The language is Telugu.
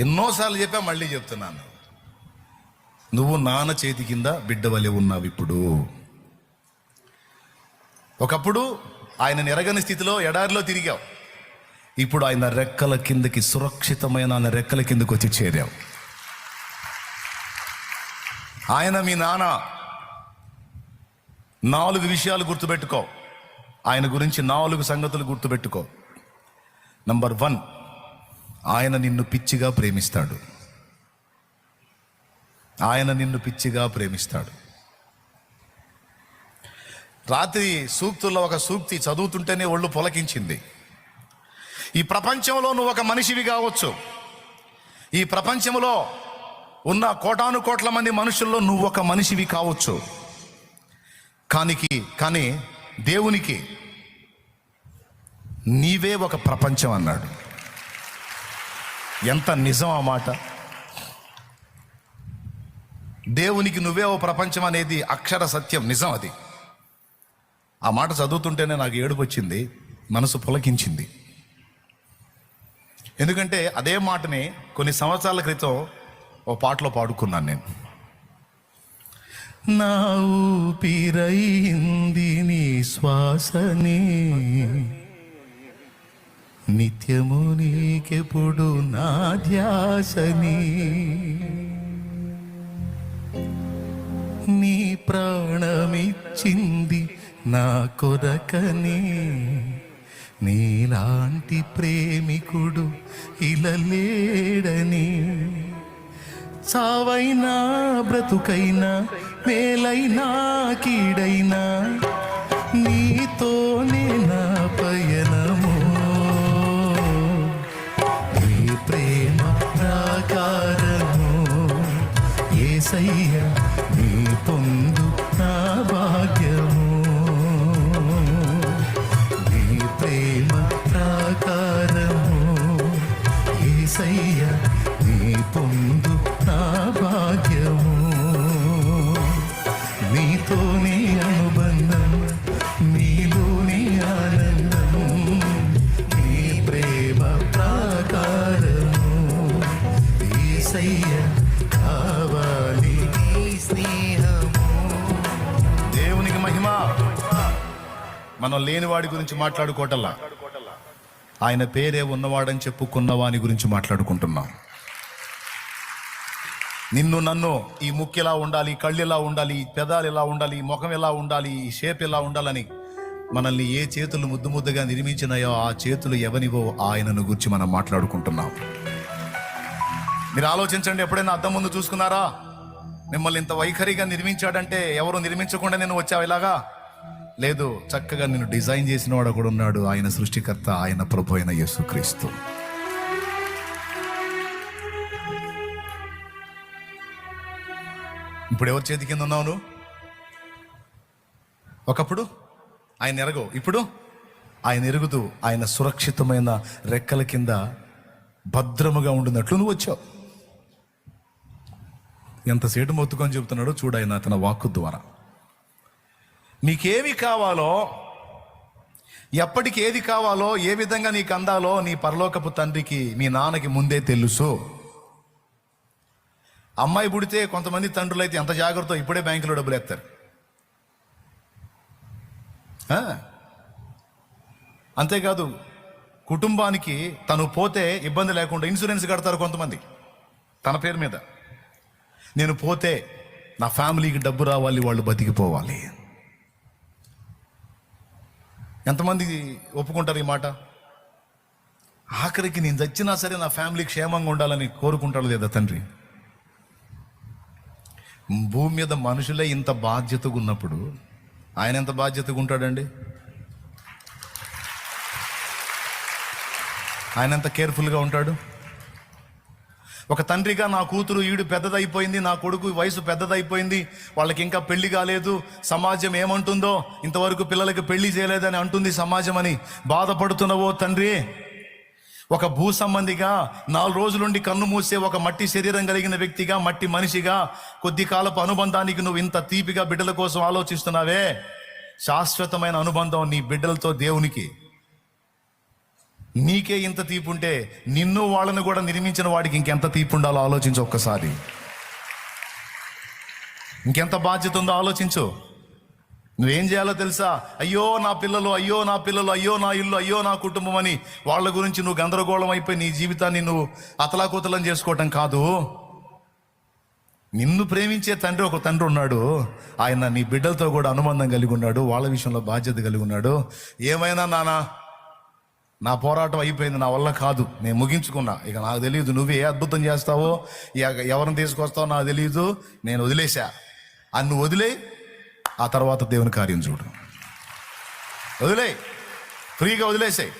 ఎన్నోసార్లు చెప్పా మళ్ళీ చెప్తున్నాను. నువ్వు నాన్న చేతి కింద బిడ్డ వలె ఉన్నావు ఇప్పుడు. ఒకప్పుడు ఆయన ఎరగని స్థితిలో ఎడారిలో తిరిగావు. ఇప్పుడు ఆయన రెక్కల కిందకి సురక్షితమైన ఆయన రెక్కల కిందకి వచ్చి చేరావు. ఆయన మీ నాన్న నాలుగు విషయాలు గుర్తుపెట్టుకో. ఆయన గురించి నాలుగు సంగతులు గుర్తుపెట్టుకో. నంబర్ వన్ ఆయన నిన్ను పిచ్చిగా ప్రేమిస్తాడు. ఆయన నిన్ను పిచ్చిగా ప్రేమిస్తాడు. రాత్రి సూక్తుల్లో ఒక సూక్తి చదువుతుంటేనే ఒళ్ళు పొలకించింది. ఈ ప్రపంచంలో నువ్వు ఒక మనిషివి కావచ్చు. ఈ ప్రపంచంలో ఉన్న కోటాను కోట్ల మంది మనుషుల్లో నువ్వు ఒక మనిషివి కావచ్చు. కానికి కానీ దేవునికి నీవే ఒక ప్రపంచం అన్నాడు. ఎంత నిజం ఆ మాట? దేవునికి నువ్వే ఓ ప్రపంచం అనేది అక్షర సత్యం నిజం అది. ఆ మాట చదువుతుంటేనే నాకు ఏడుపు వచ్చింది మనసు పులకించింది. ఎందుకంటే అదే మాటని కొన్ని సంవత్సరాల క్రితం ఓ పాటలో పాడుకున్నాను నేను. నా ఊపిరైంది నీ శ్వాసనే. నిత్యము నీకెప్పుడు నా ధ్యాసని. నీ ప్రాణమిచ్చింది నా కొరకని. నీలాంటి ప్రేమికుడు ఇలా లేడని చావైనా బ్రతుకైనా మేలైనా కీడైనా మనం లేనివాడి గురించి మాట్లాడుకోవటల్లా ఆయన పేరే ఉన్నవాడని చెప్పుకున్న వాని గురించి మాట్లాడుకుంటున్నాం. నిన్ను నన్ను ఈ ముక్కు ఎలా ఉండాలి కళ్ళు ఎలా ఉండాలి పెదాలు ఎలా ఉండాలి ముఖం ఎలా ఉండాలి ఈ షేప్ ఎలా ఉండాలని మనల్ని ఏ చేతులు ముద్దు ముద్దుగా నిర్మించినాయో ఆ చేతులు ఎవనివో ఆయనను గురించి మనం మాట్లాడుకుంటున్నాం. మీరు ఆలోచించండి ఎప్పుడైనా అద్దం ముందు చూసుకున్నారా? మిమ్మల్ని ఇంత వైఖరిగా నిర్మించాడంటే ఎవరు నిర్మించకుండా నేను వచ్చావు ఇలాగా? లేదు చక్కగా నేను డిజైన్ చేసిన వాడు కూడా ఉన్నాడు. ఆయన సృష్టికర్త ఆయన ప్రభు అయిన యేసుక్రీస్తు. ఇప్పుడు ఎవరి చేతి కింద ఉన్నావు నువ్వు? ఒకప్పుడు? ఆయన ఎరగవు. ఇప్పుడు? ఆయన ఎరుగుతూ ఆయన సురక్షితమైన రెక్కల కింద భద్రముగా ఉండినట్లు నువ్వు వచ్చావు. ఎంత సేటు మొత్తుకొని చెబుతున్నాడో చూడు ఆయన తన వాక్కు ద్వారా. నీకేమి కావాలో ఎప్పటికి ఏది కావాలో ఏ విధంగా నీకు అందాలో నీ పరలోకపు తండ్రికి మీ నాన్నకి ముందే తెలుసు. అమ్మాయి పుడితే కొంతమంది తండ్రులు అయితే ఎంత జాగ్రత్త ఇప్పుడే బ్యాంకులో డబ్బులు ఎత్తారు అంతేకాదు కుటుంబానికి తను పోతే ఇబ్బంది లేకుండా ఇన్సూరెన్స్ కడతారు కొంతమంది తన పేరు మీద. నేను పోతే నా ఫ్యామిలీకి డబ్బు రావాలి వాళ్ళు బతికిపోవాలి. ఎంతమంది ఒప్పుకుంటారు ఈ మాట? ఆఖరికి నేను చచ్చినా సరే నా ఫ్యామిలీ క్షేమంగా ఉండాలని కోరుకుంటాడు లేదా తండ్రి? భూమి మీద మనుషులే ఇంత బాధ్యతగా ఉన్నప్పుడు ఆయన ఎంత బాధ్యతగా ఉంటాడండి? ఆయన ఎంత కేర్ఫుల్గా ఉంటాడు? ఒక తండ్రిగా నా కూతురు ఈడు పెద్దదైపోయింది నా కొడుకు వయసు పెద్దదైపోయింది వాళ్ళకి ఇంకా పెళ్ళి కాలేదు సమాజం ఏమంటుందో ఇంతవరకు పిల్లలకి పెళ్ళి చేయలేదని అంటుంది సమాజం అని బాధపడుతున్నవో తండ్రి? ఒక భూ సంబంధిగా నాలుగు రోజులుండి కన్ను మూసే ఒక మట్టి శరీరం కలిగిన వ్యక్తిగా మట్టి మనిషిగా కొద్ది కాలపు అనుబంధానికి నువ్వు ఇంత తీపిగా బిడ్డల కోసం ఆలోచిస్తున్నావే? శాశ్వతమైన అనుబంధం నీ బిడ్డలతో దేవునికి. నీకే ఇంత తీపు ఉంటే నిన్ను వాళ్ళను కూడా నిర్మించిన వాడికి ఇంకెంత తీపి ఉండాలో ఆలోచించు ఒక్కసారి. ఇంకెంత బాధ్యత ఉందో ఆలోచించు. నువ్వేం చేయాలో తెలుసా? అయ్యో నా పిల్లలు అయ్యో నా పిల్లలు అయ్యో నా ఇల్లు అయ్యో నా కుటుంబం అని వాళ్ళ గురించి నువ్వు గందరగోళం అయిపోయి నీ జీవితాన్ని నువ్వు అతలాకుతలం చేసుకోవటం కాదు. నిన్ను ప్రేమించే తండ్రి ఒక తండ్రి ఉన్నాడు. ఆయన నీ బిడ్డలతో కూడా అనుబంధం కలిగి ఉన్నాడు. వాళ్ళ విషయంలో బాధ్యత కలిగి ఉన్నాడు. ఏమైనా నానా? నా పోరాటం అయిపోయింది నా వల్ల కాదు. నేను ముగించుకున్నా. ఇక నాకు తెలియదు నువ్వు ఏ అద్భుతం చేస్తావో? ఇక ఎవరిని తీసుకొస్తావో నాకు తెలియదు నేను వదిలేశా. అని నువ్వు వదిలే ఆ తర్వాత దేవుని కార్యం చూడు. వదిలే ఫ్రీగా వదిలేసాయి.